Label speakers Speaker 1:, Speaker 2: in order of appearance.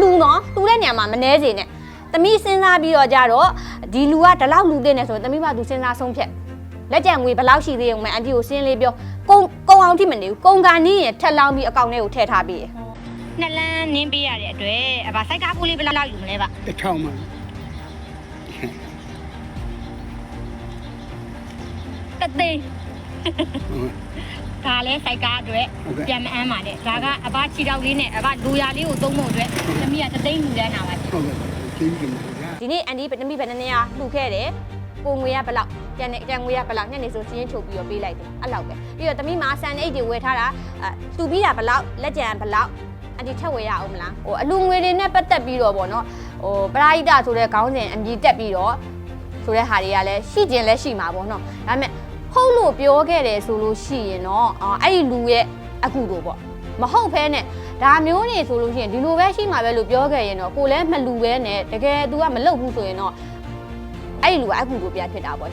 Speaker 1: လှူနော်လှူတဲ့နေရာမှာမနှဲစေနဲ့သမီးစဉ်းစားပြီးတော့ကြတော့ဒီလူကဒီလောက်လှူတဲ့နေဆိုရင်သမီးကသူစဉ်းစားဆုံးဖြတ်လက်ကျန်ငွေဘယ်လောက်ရှိသေးုံမဲ့အန်တီကိုစင်းလေးပြောကုံကုံအောင်ထိမနေဘူးကုံကနီးရင်ထက်လောင်းပြီးအကောင့်ထဲကိုထည့်ထားပြီးရ
Speaker 2: နှစ်လန်းနင်းပေးရတဲ့အတွက်အဗာစိုက်ကားပူလေးဘယ်လောက်ယူမလဲဗျ
Speaker 3: တစ်ထောင်မှ
Speaker 2: တသိန်း ဒါလဲစိုက်ကားအတွက်ပြန်မအမ်းပါနဲ့ဒါကအဘချီတောက်လေးနဲ့အဘလူရလေးကိုသုံးဖို့အတွက်သမီးကတသိန်းလူလဲနာပါရှင်
Speaker 3: ဟုတ်ကဲ့ကျေးဇူးတင်ပါတယ်ဗျာ
Speaker 1: ဒီနေ့အန်တီသမီးဘယ်နှစ်နေရာလှူခဲ့တယ်ကိုငွေကဘယ်လောက်ကျန်တဲ့ကျန်ငွေကဘယ်လောက်ညနေဆိုစင်းရင်ချုပ်ပြီးတော့ပေးလိုက်တယ်အဲ့လောက်ပဲပြီးတော့သမီးမှာဆန်အိတ်တွေဝယ်ထားတာအဲလှူပြီးတာဘယ်လောက်လက်ကျန်ဘယ်လောက်အန်တီထက်ဝယ်ရအောင်မလားဟိုအလူငွေတွေနဲ့ပတ်သက်ပြီးတော့ဗောနော်ဟိုပရာဟိတဆိုတဲ့ခေါင်းစဉ်အမည်တက်ပြီးတော့ဆိုတဲ့ဟာတွေကလည်းရှိကျင်လည်းရှိမှာဗောနော်ဒါပေမဲ့ ဟုတ်လို့ပြောခဲ့တယ်ဆိုလို့ရှိရင်တော့အော်အဲ့ဒီလူရဲ့အကူတို့ဗောမဟုတ်ဖဲနဲ့ဒါမျိုးနေဆိုလို့ရှိရင်ဒီလိုပဲရှိမှာပဲလို့ပြောခဲ့ရင်တော့ကိုလည်းမလူပဲနဲ့တကယ် तू ကမလုပ်ဘူးဆိုရင်တော့အဲ့ဒီလူကအကူတို့ပြဖြစ်တာဗော